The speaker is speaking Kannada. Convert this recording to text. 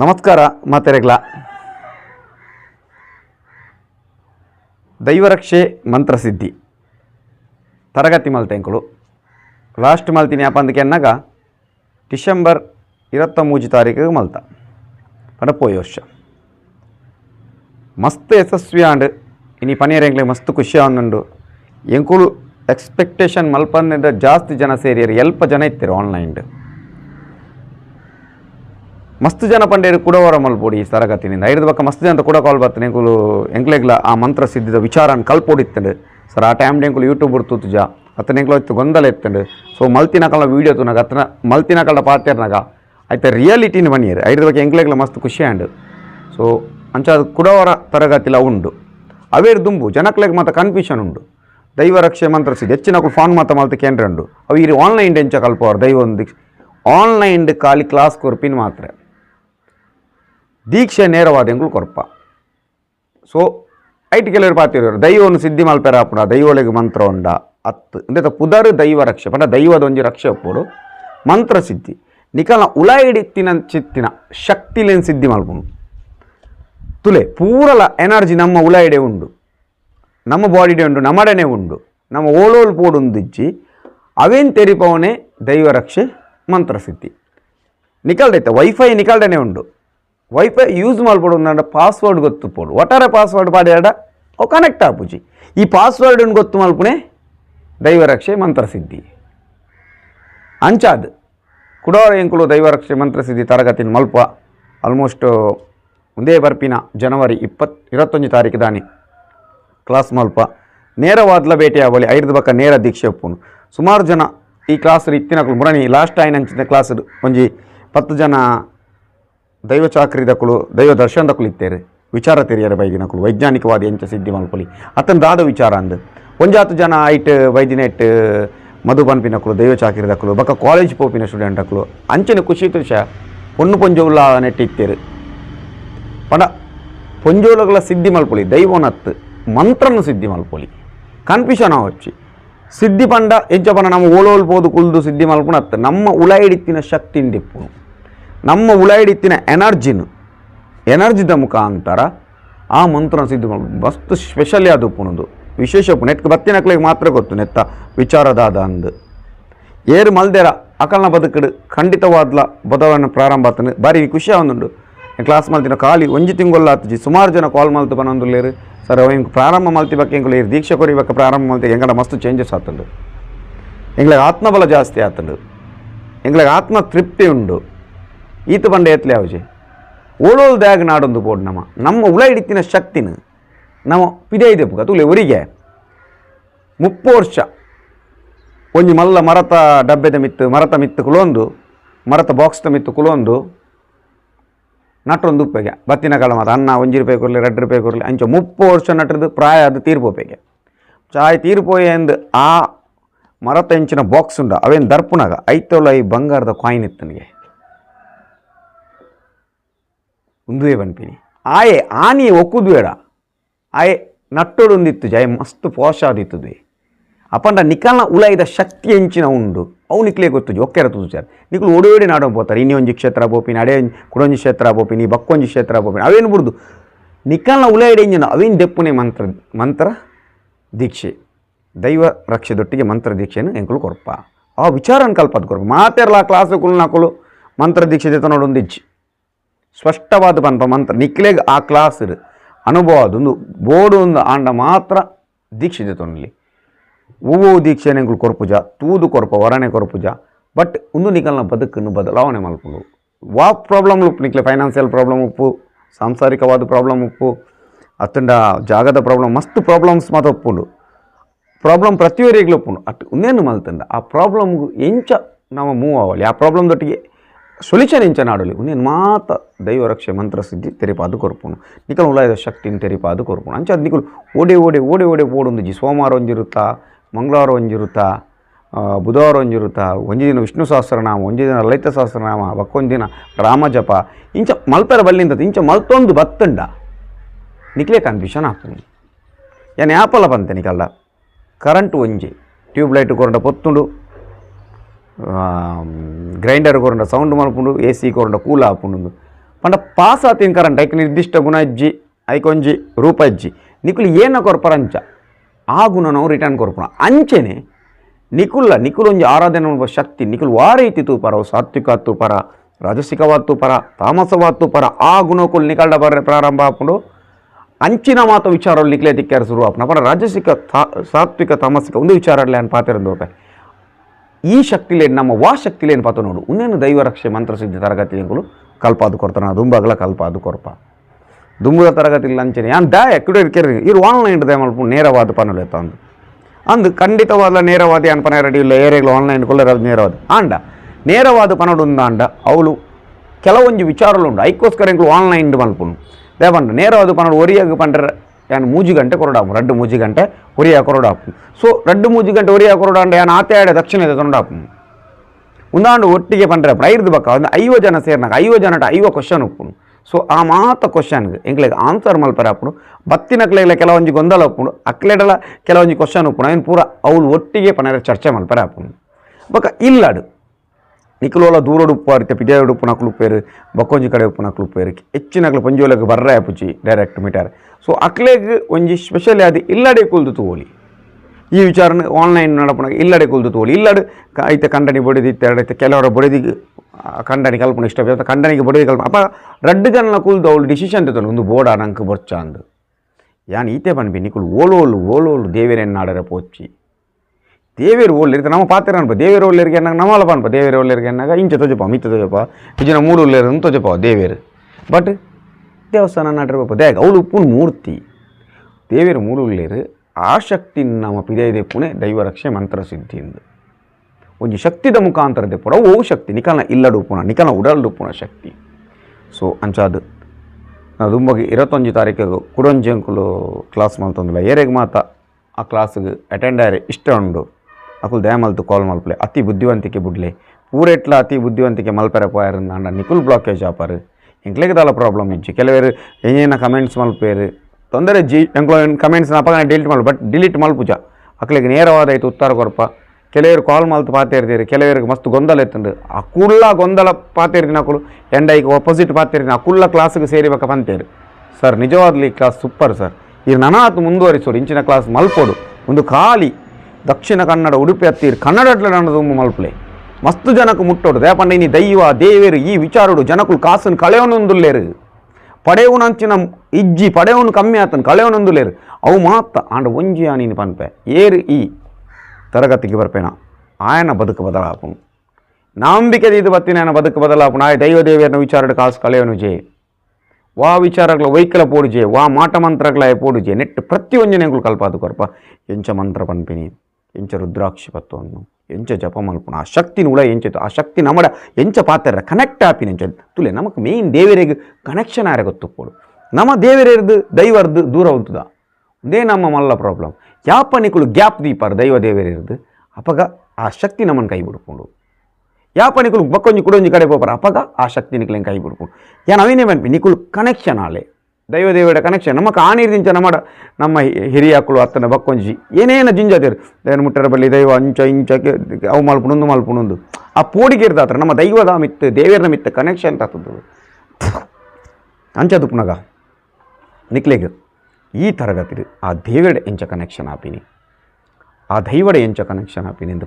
ನಮಸ್ಕಾರ, ಮಾತೆರೆಗ್ಲ. ದೈವರಕ್ಷೆ ಮಂತ್ರಸಿದ್ಧಿ ತರಗತಿ ಮಲ್ತೆಂಕುಳು ಲಾಸ್ಟ್ ಮಲ್ತೀನಿ ಯಾಪ ಅಂದಕ್ಕೆ ಅನ್ನಗ ಡಿಸೆಂಬರ್ ಇರತ್ತ ಮೂಜಿ ತಾರೀಕಿಗೆ ಮಲ್ತ. ಪಡಪೋಯ ಪೋಯಿ ವರ್ಷ ಮಸ್ತ್ ಯಶಸ್ವಿ ಆಂಡ್ ಇನಿ ಪನಿಯರೆಂಗ್ಲೆ ಮಸ್ತ್ ಖುಷಿ ಆಂದುಂಡು ಎಂಕುಳು ಎಕ್ಸ್ಪೆಕ್ಟೇಷನ್ ಮಲ್ಪಂದಿಂದ ಜಾಸ್ತಿ ಜನ ಸೇರಿಯರು, ಎಲ್ಪ ಜನ ಇತ್ತಿರು ಆನ್ಲೈನ್ಡ್ ಮಸ್ತ್ ಜನ ಪಂಡೇರು ಕುಡವರ ಮಲ್ಪೊಡಿ ಈ ತರಗತಿನಿಂದ. ಐದು ಬಕ್ಕ ಮಸ್ತ್ ಜನ ಕೂಡ ಕಾಲ್ ಬರ್ತನೆ. ಎಂಕುಲು ಎಂಕ್ಲೆಗ್ಲ ಆ ಮಂತ್ರ ಸಿದ್ಧಿದ ವಿಚಾರನ ಕಲ್ಪೊಡಿತ್ತಂಡು. ಸರ್, ಆ ಟೈಮ್ ಎಂಕುಲು ಯೂಟ್ಯೂಬ್ ತುಜ ಅತ್ತನ ಎಂಕ್ಲು ಇತ್ತು ಗೊಂದಲ ಎತ್ತಂಡು ಸೊ ಮಲ್ತಿನಕಲ್ನ ವೀಡಿಯೋ ತುನಾಗ ಅತ್ತನ ಮಲ್ತಿನಕಲ್ನ ಪಾರ್ಟ್ಯರ್ನಾಗ ಆಯ್ತು ರಿಯಾಲಿಟಿನ ಬನ್ನಿಯರು ಐದು ಬಗ್ಗೆ ಎಂಕ್ಲೆಗ್ಲ ಮಸ್ತ್ ಖುಷಿ ಆಂಡು. ಸೊ ಅಂಚ ಅದು ಕುಡವರ ತರಗತಿಲ ಉಂಡು. ಅವೇರು ದುಂಬು, ಜನಕ್ಲೆಗ್ ಮಾತ್ರ ಕನ್ಫ್ಯೂಷನ್ ಉಂಡು. ದೈವ ರಕ್ಷೆ ಮಂತ್ರ ಸಿದ್ಧ. ಹೆಚ್ಚಿನ ಫಾನ್ ಮಾತ ಮಲ್ತ ಕೇಂದ್ರ ಉಂಡು ಅವು ಈ ಆನ್ಲೈನ್ ಎಂಚ ಕಲ್ಪವರು ದೈವ ಒಂದು ಆನ್ಲೈನ್ ಖಾಲಿ ಕ್ಲಾಸ್ ಕೊರ್ಪಿನ ಮಾತ್ರ. ದೀಕ್ಷೆ ನೇರವಾದ ಎಂಗಳು ಕೊರಪ. ಸೊ ಐಟ್ ಕೆಲವರು ಪಾತಿರೋರು, ದೈವವನ್ನು ಸಿದ್ಧಿ ಮಲ್ಪೆರ ಆಪುಡ ದೈವೊಳಗೆ ಮಂತ್ರ ಉಂಡ ಅತ್ತು ಇಂದ ಪುದರ್ ದೈವ ರಕ್ಷೆ ಪಂಡ ದೈವದ ಒಂಜಿ ರಕ್ಷೆ ಒಪ್ಪೋಡು ಮಂತ್ರ ಸಿದ್ಧಿ. ನಿಕಲ್ನ ಉಲ ಹಿಡಿತ್ತಿನ ಚಿತ್ತಿನ ಶಕ್ತಿಲೇನು ಸಿದ್ಧಿ ಮಲ್ಪುನು ತುಲೆ, ಪೂರಲ ಎನರ್ಜಿ ನಮ್ಮ ಉಲ ಎಡೆ ಉಂಡು. ನಮ್ಮ ಬಾಡಿಡೆ ಉಂಡು ನಮ್ಮಡನೆ ಉಂಡು. ನಮ್ಮ ಓಲೋಲ್ ಪೋಡು ಉಂದಿಜ್ಜಿ, ಅವೇನು ತೆರಿಪವನೇ ದೈವ ರಕ್ಷೆ, ಮಂತ್ರ ಸಿದ್ಧಿ. ನಿಕಲ್ದೈತೆ ವೈಫೈ ನಿಕಲ್ಡನೆ ಉಂಡು. ವೈಫೈ ಯೂಸ್ ಮಾಡ್ಬೋದು ಅಂದ ಪಾಸ್ವರ್ಡ್ ಗೊತ್ತು ಪೋಡು ಒಟ್ಟಾರೆ ಪಾಸ್ವರ್ಡ್ ಪಾಡ್ಯಾಡ ಅವು ಕನೆಕ್ಟ್ ಆಪುಜಿ ಈ ಪಾಸ್ವರ್ಡ್ ಗೊತ್ತು ಮಲ್ಪುಣೆ ದೈವರಕ್ಷೆ ಮಂತ್ರಸಿದ್ಧಿ ಅಂಚಾದ್ ಕುಡೋರ ಎಂಕುಲು ದೈವರಕ್ಷೆ ಮಂತ್ರಸಿದ್ಧಿ ತರಗತಿನ ಮಲ್ಪ ಆಲ್ಮೋಸ್ಟ್ ಒಂದೇ ಬರ್ಪಿನ ಜನವರಿ ಇಪ್ಪತ್ ಇರತ್ತೊಂದು ತಾರೀಕು ದಾನಿ ಕ್ಲಾಸ್ ಮಲ್ಪ ನೇರವಾದ್ಲ ಭೇಟಿ ಆವಲಿ ಐದು ಬಕ್ಕ ನೇರ ದೀಕ್ಷೆ ಒಪ್ಪುನು ಸುಮಾರು ಜನ ಈ ಕ್ಲಾಸ್ ಇತ್ತಿನಕಲು ಮುರಣಿ ಲಾಸ್ಟ್ ಆಯ್ನ ಅಂಚಿನ ಕ್ಲಾಸ್ ಒಂಜಿ ಪತ್ತು ಜನ ದೈವ ಚಾಕ್ರಿದಕ್ಕಳು ದೈವ ದರ್ಶನದಕ್ಕಳು ಇತ್ತೇರು. ವಿಚಾರ ತೆರಿಯರ ಬೈದಿನಕ್ಕಳು ವೈಜ್ಞಾನಿಕವಾದ ಎಂಚ ಸಿದ್ಧಿ ಮಲ್ಪಲಿ ಅತ್ತನ ದಾದ ವಿಚಾರ ಅಂದು. ಒಂಜಾತು ಜನ ಐಟ್, ವೈದಿನೆಟ್, ಮಧು ಪನ್ಪಿನಕ್ಕಳು ದೈವ ಚಾಕಿರಿದಕ್ಕಳು ಬಕ್ಕ ಕಾಲೇಜ್ ಪೋಪಿನ ಸ್ಟೂಡೆಂಟಕ್ಕಳು ಅಂಚನೆ ಖುಷಿ ತುಷ ಪೊಣ್ಣು ಪೊಂಜುಲ್ಲ ನೆಟ್ ಇತ್ತೇರು. ಪಡ, ಪೊಂಜೋಲಗಳ ಸಿದ್ಧಿ ಮಲ್ಪೊಲಿ ದೈವನತ್ತು ಮಂತ್ರನು ಸಿದ್ಧಿ ಮಲ್ಪೊಲಿ ಕನ್ಫ್ಯೂಷನ್ ಆವಚ್ಚಿ ಸಿದ್ಧಿ ಪಂಡ, ಎಂಚ ಪಂಡ ನಮ್ಮ ಓಳೋಲ್ ಪೋದು ಕುಲ್ದು ಸಿದ್ಧಿ ಮಲ್ಪುಣತ್ ನಮ್ಮ ಉಳ ಹಿಡಿತಿನ ಶಕ್ತಿ ದಿಪ್ಪುನು ನಮ್ಮ ಉಳಾಯಿಡಿತ್ತಿನ ಎನರ್ಜಿನ ಎನರ್ಜಿ ದ ಮುಖಾಂತರ ಆ ಮಂತ್ರ ಸಿದ್ಧ ಮಸ್ತ್ ಸ್ಪೆಷಲಿ ಅದು ಪುನದು? ವಿಶೇಷ ಉಪ್ಪು ನೆಟ್ಗೆ ಬತ್ತಿನಕ್ಲಿಗೆ ಮಾತ್ರ ಗೊತ್ತು, ನೆತ್ತ ವಿಚಾರದಾದ ಅಂದು. ಏರು ಮಲ್ದೇರ, ಅಕಲ್ನ ಬದುಕಡು, ಖಂಡಿತವಾದ್ಲ ಬದಲಾವಣೆ ಪ್ರಾರಂಭ ಆತನು. ಬಾರಿ ಖುಷಿ ಆವೊಂದುಂಡು ಕ್ಲಾಸ್ ಮಲ್ತಿನ ಖಾಲಿ ಒಂಜಿ ತಿಂಗೊಲ್ಲ ಆತುಜಿ. ಸುಮಾರು ಜನ ಕಾಲ್ ಮಲ್ತು ಬನ್ನೊಂದುಲ್ಲೇರು ಸರ್, ಅವ ಹಿಂಗೆ ಪ್ರಾರಂಭ ಮಲ್ತಿ ಬಗ್ಗೆ ಹಿಂಗೆ ದೀಕ್ಷೆ ಕೊಡಿಬೇಕು ಪ್ರಾರಂಭ ಮಲ್ತಿ ಹೆಂಗಡ ಮಸ್ತ್ ಚೇಂಜಸ್ ಆತಂಡು. ಎಂಗ್ಳಿಗೆ ಆತ್ಮಬಲ ಜಾಸ್ತಿ ಆತಂಡು. ಎಂಗ್ಳಿಗೆ ಆತ್ಮ ತೃಪ್ತಿ ಉಂಡು. ಈತ ಬಂಡ ಎತ್ಲೆ ಅವಜೆ. ಓಳೋಲ್ದಾಗ ನಾಡೊಂದು ಬೋಡ್ ನಮ್ಮ ನಮ್ಮ ಉಳ ಹಿಡಿತಿನ ಶಕ್ತಿನ ನಾವು ಪಿದೆ ಇದೆ ಪುಗ ತುಲೆ ಊರಿಗೆ ಮುಪ್ಪು ವರ್ಷ ಒಂಜಿ ಮಲ್ಲ ಮರತ ಡಬ್ಬೆದ ಮಿತ್ತು, ಮರತ ಮಿತ್ತು ಕುಲೊಂದು, ಮರತ ಬಾಕ್ಸ್ದ ಮಿತ್ತು ಕುಲೊಂದು ನಟ್ಟೊಂದು ಉಪ್ಪೆಗೆ. ಬತ್ತಿನ ಕಾಲ ಮಾತ ಅನ್ನ ಒಂಜಿ ರೂಪಾಯಿ ಕೊರಲಿ ಎರಡು ರೂಪಾಯಿ ಕೊರಲಿ ಅಂಚ ಮುಪ್ಪು ವರ್ಷ ನಟ್ರದ್ದು ಪ್ರಾಯ ಅದು ತೀರ್ಪೋಪೆಗೆ. ಚಾಯ್ ತೀರ್ಪೋಯೆ ಎಂದು ಆ ಮರತ ಹೆಂಚಿನ ಬಾಕ್ಸ್ ಉಂಡ. ಅವೇನು ದರ್ಪುನಾಗ ಐತೊಳ ಈ ಬಂಗಾರದ ಕಾಯಿನ್ ಇತ್ತು ನನಗೆ ಉಂದುವೆ ಬನ್ಪಿನಿ ಆಯೆ ಆನಿಯೆ ಒಕ್ಕುದು ಬೇಡ ಆಯೆ ನಟ್ಟೋಡು ಒಂದಿತ್ತು ಜಯ ಮಸ್ತ್ ಪೋಷಾದಿತ್ತುದು ಅಪಂಡ ನಿಕಲ್ನ ಉಲಾಯ್ದ ಶಕ್ತಿ ಹೆಂಚಿನ ಉಂಡು ಅವು ನಿಕ್ಲೆ ಗೊತ್ತು ಒಕ್ಕೆರ ತುಜಾರ್ ನಿಕ್ಲು ಓಡಿ ಓಡಿ ನಾಡೋ ಬೋತಾರೆ ಇನ್ನಿ ಒಂಜಿ ಕ್ಷೇತ್ರ ಬೋಪಿನಿ ಅಡೆ ಕುಡೊಂಜಿ ಕ್ಷೇತ್ರ ಬೋಪಿನಿ ಬಕ್ಕೊಂಜಿ ಕ್ಷೇತ್ರ ಬೋಪಿನಿ ಅವೇನು ಬಿಡುದು ನಿಕಲ್ನ ಉಲಾಯ್ಡ ಎಂಜಿನ ಅವೇನು ದೆಪ್ಪುನೆ ಮಂತ್ರ ಮಂತ್ರ ದೀಕ್ಷೆ ದೈವ ರಕ್ಷೆದೊಟ್ಟಿಗೆ ಮಂತ್ರ ದೀಕ್ಷೆಯನ್ನು ಎಂಕುಲು ಕೊರಪ ಆ ವಿಚಾರನ ಕಲ್ಪದ ಕೊರಪ ಮಾತೆರ್ಲ ಕ್ಲಾಸ್ ಕುಲ್ನಾಕುಲು ಮಂತ್ರ ದೀಕ್ಷೆ ಜೊತೆ ನೋಡೊಂದಿಜ್ಜಿ ಸ್ಪಷ್ಟವಾದ ಪನ್ಪ ಮಂತ್ರ. ನಿಕ್ಲೆಗ್ ಆ ಕ್ಲಾಸ್ ಅನುಭವ ಅದೊಂದು ಬೋರ್ಡು ಒಂದು ಆಂಡ ಮಾತ್ರ ದೀಕ್ಷೆ ಜೊತೆನಲ್ಲಿ ಹೂವು ದೀಕ್ಷೆ ನೆಂಗಳು ಕೊರಪುಜ, ತೂದು ಕೊರಪ ವರಣೆ ಕೊರಪುಜ ಬಟ್ ಒಂದು ನಿಕಲ್ನ ಬದುಕನ್ನು ಬದಲಾವಣೆ ಮಲ್ಪುಂಡು ವಾ ಪ್ರಾಬ್ಲಮ್ ಉಪ್ಪು, ನಿಕ್ಲೆ ಫೈನಾನ್ಸಿಯಲ್ ಪ್ರಾಬ್ಲಮ್ ಉಪ್ಪು, ಸಾಂಸಾರಿಕವಾದ ಪ್ರಾಬ್ಲಮ್ ಉಪ್ಪು ಅತ್ತಂಡ ಜಾಗದ ಪ್ರಾಬ್ಲಮ್ ಮಸ್ತ್ ಪ್ರಾಬ್ಲಮ್ಸ್ ಮಾತ್ರ ಒಪ್ಪುಂಡು ಪ್ರಾಬ್ಲಮ್ ಪ್ರತಿಯೊರಿಗೂ ಒಪ್ಪುಂಡು ಅಟ್ ಒಂದೇನು ಮಲ್ತಂಡ, ಆ ಪ್ರಾಬ್ಲಮ್ಗೂ ಎಂಚ ನಾವು ಮೂವ್ ಆವಲಿ ಆ ಪ್ರಾಬ್ಲಮ್ದೊಟ್ಟಿಗೆ ಸೊಲ್ಯೂಷನ್ ನಾಡಲಿ ಒಂದೇನು ಮಾತ ದೈವ ರಕ್ಷೆ ಮಂತ್ರ ಸಿದ್ಧಿ ಕೊರ್ಪುಣು. ನಿಕಲ್ ಉಲಾಯದ ಶಕ್ತಿನ ತೆರಿಪಾದು ಕೊರ್ಪುಣು. ಅಂಚ ಅದು ಓಡಿ ಓಡಿ ಓಡಿ ಓಡಿ ಓಡೆ ಓಡೊಂದು ಜಿ ಸೋಮವಾರ ಒಂಜಿರುತ್ತಾ ಮಂಗಳವಾರ ಒಂಜಿರುತ್ತಾ ಆ, ಬುಧವಾರ ಒಂಜಿರುತ್ತಾ ಒಂಜಿ ದಿನ ವಿಷ್ಣು ಸಹಸ್ರನಾಮ ಒಂಜಿ ದಿನ ಲಲಿತ ಸಹಸ್ರನಾಮ ಒಕ್ಕೊಂದು ದಿನ ರಾಮಜಪ ಇಂಚ ಮಲ್ಪರ ಬಲ್ಲಿಂದ ಇಂಚ ಮಲ್ತೊಂದು ಬತ್ತಂಡ ನಿಕ್ಲೆ ಕನ್ಫ್ಯೂಷನ್ ಆಗ್ತದೆ ಯಾನ್ ಆ್ಯಪಲ್ಲ ಬಂತೆ ನಿಕಲ್ಲ ಕರೆಂಟ್ ಒಂಜಿ ಟ್ಯೂಬ್ ಲೈಟ್ ಕೊರಂಡ ಪೊತ್ತುಂಡು. ಗ್ರೈಂಡರ್ ಕೊರಂಡ ಸೌಂಡ್ ಮಲ್ಪುಂಡು ಎ ಸಿ ಕೊರಂಡ ಕೂಲ್ ಆಪುಂಡು ಪಂಡ ಪಾಸ್ ಆತಿನ ಕರೆಂಟ್ ಐಕ್ ನಿರ್ದಿಷ್ಟ ಗುಣ ಇಜ್ಜಿ ಐಕೊಂಜಿ ರೂಪ ಇಜ್ಜಿ ನಿಕುಲು ಏನ ಕೊರ್ಪರಂಚ ಆ ಗುಣನವು ರಿಟರ್ನ್ ಕೊರ್ಪುನ ಅಂಚೆನೆ ನಿಕುಲ್ಲ ನಿಕುಲ್ ಒಂಜಿ ಆರಾಧನೆ ಮಾಡುವ ಶಕ್ತಿ ನಿಕುಲ್ ವಾ ರೀತಿ ತೂಪರ ಅವು ಸಾತ್ವಿಕ ತೂಪರ ರಾಜಸಿಕವಾದ ತೂಪರ ತಾಮಸವಾದ ತೂಪರ ಆ ಗುಣಕುಲ್ ನಿಕಲ್ಡ ಬರ ಪ್ರಾರಂಭ ಆಪುಂಡು ಅಂಚಿನ ಮಾತು ವಿಚಾರಗಳು ನಿಕ್ಲೆ ತಿಕ್ಕಾರ ಶುರು ಆಪುನ ಪರ ರಾಜಸಿಕ ತಾ- ಸಾತ್ವಿಕ ತಾಮಸಿಕ ಒಂದು ವಿಚಾರಗಳೇ ಅನ್ ಪಾತಿರಂದು ಈ ಶಕ್ತಿಲೇನು ನಮ್ಮ ವಾ ಶಕ್ತಿಲೇನು ಪಾತ ನೋಡು. ಉನ್ನೇನು ದೈವ ರಕ್ಷೆ ಮಂತ್ರಸಿದ್ಧಿ ತರಗತಿಗಳು ಕಲ್ಪಾದು ಕೊಡ್ತಾನ ದುಂಬಗಲ ಕಲ್ಪಾದು ಕೊರಪ. ದುಂಬುದ ತರಗತಿ ಲಂಚನೆ. ಯಾನ್ ದಾಯ, ಕುಡಿ ಕೆರಿ ಇರು ಆನ್ಲೈನ್ ದೇ ಮಲ್ಪ, ನೇರವಾದ ಪನಲು ಎತ್ತ ಅಂದು ಅಂದು ಖಂಡಿತವಾದ ನೇರವಾದಿ ಅನ್ಪನ ರೆಡಿ ಇಲ್ಲ ಏರಿಯಾಗಳು ಆನ್ಲೈನ್ ಕೊಲ್ಲರ ನೇರವಾದ. ಆಂಡ, ನೇರವಾದ ಪನಡು ಉಂದ ಅಂಡ ಅವಳು ಕೆಲವೊಂದು ವಿಚಾರಗಳು ಉಂಡು ಐಕೋಸ್ಕರ ಎಂಕ್ಲು ಆನ್ಲೈನ್ ಮಲ್ಪುನು. ದೇವಂಡ ನೇರವಾದ ಪನಡು ಒರಿಯಾಗ ಪಂಡ್ರೆ ಯಾನ್ ಮೂಜಿ ಗಂಟೆ ಕೊರಡಾಪು, ರಡ್ಡು ಮೂಜಿ ಗಂಟೆ ಒರಿಯಾ ಕೊರಡಾಪು. ಸೊ ರಡ್ಡು ಮೂಜಿ ಗಂಟೆ ಒರಿಯಾ ಕೊರಡಾಂಡ ಯಾನ್ ದಕ್ಷಿಣ ದಕ್ಷಿಣದ ತೊಂಡಾಪು. ಉಂದಾಂಡು ಒಟ್ಟಿಗೆ ಪಂಡ್ರೆ ಐರ್ದು ಬಕ್ಕ, ಒಂದು ಐವ ಜನ ಸೇರ್ನಾಗ, ಐವ ಜನಟ ಐವ ಕ್ವಶನ್ ಉಪ್ಪುನು. ಸೊ ಆ ಮಾತ ಕ್ವಶನ್ಗೆ ಎಂಕ್ಲೆಗ್ ಆನ್ಸರ್ ಮಲ್ಪರೆ ಹಾಪುಡು ಬತ್ತಿನಕ್ಲೆಗ್ಲ ಕೆಲವೊಂಜಿ ಗೊಂದಲ ಉಪ್ಪುಡು ಅಕ್ಲೆಡಲ ಕೆಲವೊಂಜಿ ಕ್ವಶನ್ ಉಪ್ಪುಡು ಅವನು ಪೂರ ಅವಳು ಒಟ್ಟಿಗೆ ಪನರೆ ಚರ್ಚೆ ಮಲ್ಪರೆ ಹಾಪುನು ಬೊಕ ಇಲ್ಲಡು. ನಿಕುಲೋಲ ದೂರೋಡು ಉಪ್ಪು ಅರಿತೆ ಪಿದೇಡು ಉಪ್ಪು ನಕ್ಲು ಉಪ್ಪೇರು ಬಕ್ಕೊಂಜಿ ಕಡೆ ಉಪ್ಪು ನಕಲು ಉಪ್ಪೇರು ಹೆಚ್ಚಿನಕ್ಲು ಪಂಜೋಲಕ್ಕೆ ಬರ್ರೆ ಆಪುಚಿ ಡೈರೆಕ್ಟ್ ಮೀಟರ್ ಸೊ ಅಕ್ಲೆಗ್ ಒಂಜಿ ಸ್ಪೆಷಲ್ ಅದು ಇಲ್ಲಡೆ ಕುಲ್ದು ತೋಲಿ ಈ ವಿಚಾರನ ಆನ್ಲೈನ್ ನಡಪಣ ಇಲ್ಲಡೆ ಕುಲ್ದು ತೋಳಿ. ಇಲ್ಲಡೆ ಐತೆ ಕಂಡನಿ ಬಡಿದಿ ಐತೆ ಕೆಲವರ ಬಡಿದಿ ಕಂಡನಿ ಕಲ್ಪನೆ ಇಷ್ಟ ಬೇಕು ಕಂಡನಿಗೆ ಬಡಿದಿ ಕಲ್ಪನೆ. ಅಪ್ಪ ರಡ್ಡು ಜನ ಕುಲ್ದು ಅವಳು ಡಿಸಿಷನ್ ತೆತ್ತಲು ಒಂದು ಬೋಡ ನಂಗೆ ಬರ್ಚ ಅಂದು. ಯಾನ್ ಈತೆ ಪನ್ಪಿ ನಿಕುಲು ಓಲೋಲು ಓಲೋಲು ದೇವೇರೆನ್ನಾಡರ ಪೋಚಿ ದೇವೇರು ಒಳ್ಳೆರಿಗೆ ನಮ್ಮ ಪಾತ್ರ ಅನ್ಪ. ದೇವೇರು ಒಳ್ಳೆರಿಗೆ ಅನ್ನಾಗ ನಮ್ಮಲ್ಲ ಪನ್ಪ ದೇವೇರು ಒಳ್ಳೆರಿಗೆ ಅನ್ನಾಗ ಇಂಚ ತೊಜಪ ಮಿತ್ತ ತೊಜಪ ಇಜಿನ ಮೂರು ಒಳ್ಳೆರು ತೊಜಪ ದೇವೇರು. ಬಟ್ ನಡ್ರಪ್ಪ ದೇಗ, ಅವಳು ಮೂರ್ತಿ. ದೇವೇರು ಮೂರು ಒಳ್ಳೆರು ಆ ಶಕ್ತಿ ನಮ್ಮ ಪಿದೇದೆ ಪುಣೆ ದೈವ ರಕ್ಷೆ ಮಂತ್ರ ಸಿದ್ಧಿಯಿಂದ. ಒಂಜಿ ಶಕ್ತಿದ ಮುಖಾಂತರ ಪುರ ಓ ಶಕ್ತಿ ನಿಕಲ್ನ ಇಲ್ಲಡು ಪುಣ ನಿಕಲ್ನ ಉಡಲ್ಡು ಪುಣ ಶಕ್ತಿ. ಸೊ ಅಂಚಾದ ದುಂಬಗೆ ಇರತ್ತೊಂಜಿ ತಾರೀಕಿಗೆ ಕುಡೊಂಜಿ ಅಂಕುಲು ಕ್ಲಾಸ್ ಮಲ್ತೊಂದಿಲ್ಲ ಏರೆಗ್ ಮಾತ ಆ ಕ್ಲಾಸ್ಗೆ ಅಟೆಂಡ್ ಆಯ್ರೆ ಇಷ್ಟ ಉಂಡು. ಅಕುಲು ದಯಮಲ್ತು ಕಾಲ್ ಮಲ್ಪಲೆ ಅತಿ ಬುದ್ಧಿವಂತಿಕೆ ಬಿಡ್ಲೆ. ಪೂರೆಟ್ಲ ಅತಿ ಬುದ್ಧಿವಂತಿಕೆ ಮಲ್ಪೆರೆ ಪೋಯಾರಿಂದ ಅಂಡ ನಿಕುಲ್ ಬ್ಲಾಕೇಜ್ ಆಪಾರು. ದಾಲ ಪ್ರಾಬ್ಲಮ್ ಇಜ್ಜಿ. ಕೆಲವೇರು ಏನೇನ ಕಮೆಂಟ್ಸ್ ಮಲ್ಪೇರು. ತೊಂದರೆ ಜಿ, ಎಂಕ್ಲೋ ಕಮೆಂಟ್ಸ್ ಅಪಗ ಡಿಲೀಟ್ ಮಲ್ ಬಟ್ ಡಿಲೀಟ್ ಮಲ್ಪುಜ ಅಕ್ಲಿಗೆ ನೇರವಾದ ಐತು ಉತ್ತರ ಕೊರಪ ಕೆಲವರು ಕಾಲ್ ಮಲ್ತು ಪಾತಿರ್ತೀರಿ ಕೆಲವರಿಗೆ ಮಸ್ತ್ ಗೊಂದಲ ಎತ್ತಂಡು ಆ ಕುಳ್ಳ ಗೊಂದಲ ಪಾತಿರ್ತೀನಿ ಅಕ್ಕಳು ಎಂಡೈಗೆ ಅಪೋಸಿಟ್ ಪಾತಿರ್ತೀನಿ ಆ ಕುಳ್ಳ ಕ್ಲಾಸ್ಗೆ ಸೇರಿಬೇಕ ಪಂತೇರು ಸರ್ ನಿಜವಾದ್ಲಿ ಕ್ಲಾಸ್ ಸೂಪರ್ ಸರ್ ಇದು ನನಾತು ಮುಂದುವರಿಸೋರು, ಇಂಚಿನ ಕ್ಲಾಸ್ ಮಲ್ಪೋಡು. ಒಂದು ಖಾಲಿ ದಕ್ಷಿಣ ಕನ್ನಡ ಉಡುಪಿ ಕನ್ನಡ ಕನ್ನಡಟ್ಲ ನನ್ನದು ಮಲ್ಪಲೆ. ಮಸ್ತ್ ಜನಕ್ಕೆ ಮುಟ್ಟೋಡು ದೇಪಂಡ ಇನಿ ದೈವ ದೇವೇರು ಈ ವಿಚಾರೋಡು ಜನಕ್ಕಳು ಕಾಸನ್ನು ಕಳೆಯೋನೊಂದುಲ್ಲೇರು ಪಡೆಯವನಂಚಿನ ಇಜ್ಜಿ ಪಡೆಯವನು ಕಮ್ಮಿ ಆತನು ಕಳೆಯವನೊಂದುಲೇರು ಅವು ಮಾತ ಆಂಡ ಒಂಜಿ ನೀನು ಪನ್ಪೆ ಏರು ಈ ತರಗತಿಗೆ ಬರ್ಪೇನ ಆಯನ ಬದುಕು ಬದಲಾಪುನು ನಂಬಿಕೆ ಇದು ಬತ್ತಿನ ಆಯನ ಬದುಕು ಬದಲಾಪುನು ಆಯ ದೈವ ದೇವಿಯನ್ನ ವಿಚಾರಡು ಕಾಸು ಕಳೆಯವನು ಜೇ ವಾ ವಿಚಾರಗಳ ವೈಕಲ ಪೋಡುಜೆ ವಾ ಮಾಟ ಮಂತ್ರಗಳ ಪೋಡುಜೆ ನೆಟ್ಟು ಪ್ರತಿಯೊಂಜನೆಗಳು ಕಲ್ಪಾದು ಕೊರಪ ಎಂಚ ಮಂತ್ರ ಪನ್ಪಿನಿ ಎಂಚ ರುದ್ರಾಕ್ಷಿ ಪತ್ತವನ್ನು ಎಂಚ ಜಪ ಮಲ್ಪುಣ ಆ ಶಕ್ತಿನ ಉಳ ಎಂಚಿತ್ತು ಆ ಶಕ್ತಿ ನಮ್ಮಡ ಎಂಚ ಪಾತ್ರ ಕನೆಕ್ಟ್ ಆಪಿನ ಎಂಚ ತುಲೆ ನಮಕ್ ಮೇನ್ ದೇವರಿಗೆ ಕನೆಕ್ಷನ್ ಆರೆ ಗೊತ್ತುಪ್ಪೋಡು ನಮ್ಮ ದೇವರೇರ್ದು ದೈವರ್ದು ದೂರ ಹೋಗ್ತದ ಇದೇ ನಮ್ಮ ಮಲ್ಲ ಪ್ರಾಬ್ಲಮ್ ಯಾಪನಿಕುಳು ಗ್ಯಾಪ್ ದೀಪಾರು ದೈವ ದೇವರೇರ್ದು ಅಪಗ ಆ ಶಕ್ತಿ ನಮ್ಮನ್ನು ಕೈ ಬಿಡ್ಕೊಂಡು ಯಾಪ ನಿಕುಲು ಬಕ್ಕೊಂಜಿ ಕುಡೊಂಜಿ ಕಡೆ ಪೋಪರ ಅಪಗ ಆ ಶಕ್ತಿ ನಿಕುಲೆನ್ ಕೈ ಬಿಡ್ಕೊಂಡು ಯಾ ನವೀನೇ ಬನ್ಪಿ ನಿಕುಲು ಕನೆಕ್ಷನ್ ಆಲೆ ದೈವ ದೇವರ ಕನೆಕ್ಷನ್ ನಮಕ್ ಆನೀರ್ದಿಂಚ ನಮ್ಮ ನಮ್ಮ ಹಿ- ಹಿರಿಯಾಕುಳು ಅತ್ತನ ಬಕ್ಕೊಂಜಿ ಏನೇನ ಜಿಂಜದೇರು ದೇವನ ಮುಟ್ಟರ ಬಳ್ಳಿ ದೈವ ಅಂಚ, ಇಂಚ ಅವು ಮಲ್ಪುಣಂದು ಮಲ್ಪುಣಂದು. ಆ ಪೋಡಿಗೆ ಇರ್ದಾತ್ರ ನಮ್ಮ ದೈವದ ಮಿತ್ತು ದೇವರ ಮಿತ್ತು ಕನೆಕ್ಷನ್ ತಾತದ್ದು ಅಂಚ ಪುನಗ ನಿಕ್ಲೆಗ್, ಈ ತರಗತಿ ಆ ದೇವಡ ಎಂಚ ಕನೆಕ್ಷನ್ ಆಪಿನಿ. ಆ ದೈವಡ ಎಂಚ ಕನೆಕ್ಷನ್ ಆಪಿನಿ ಎಂದು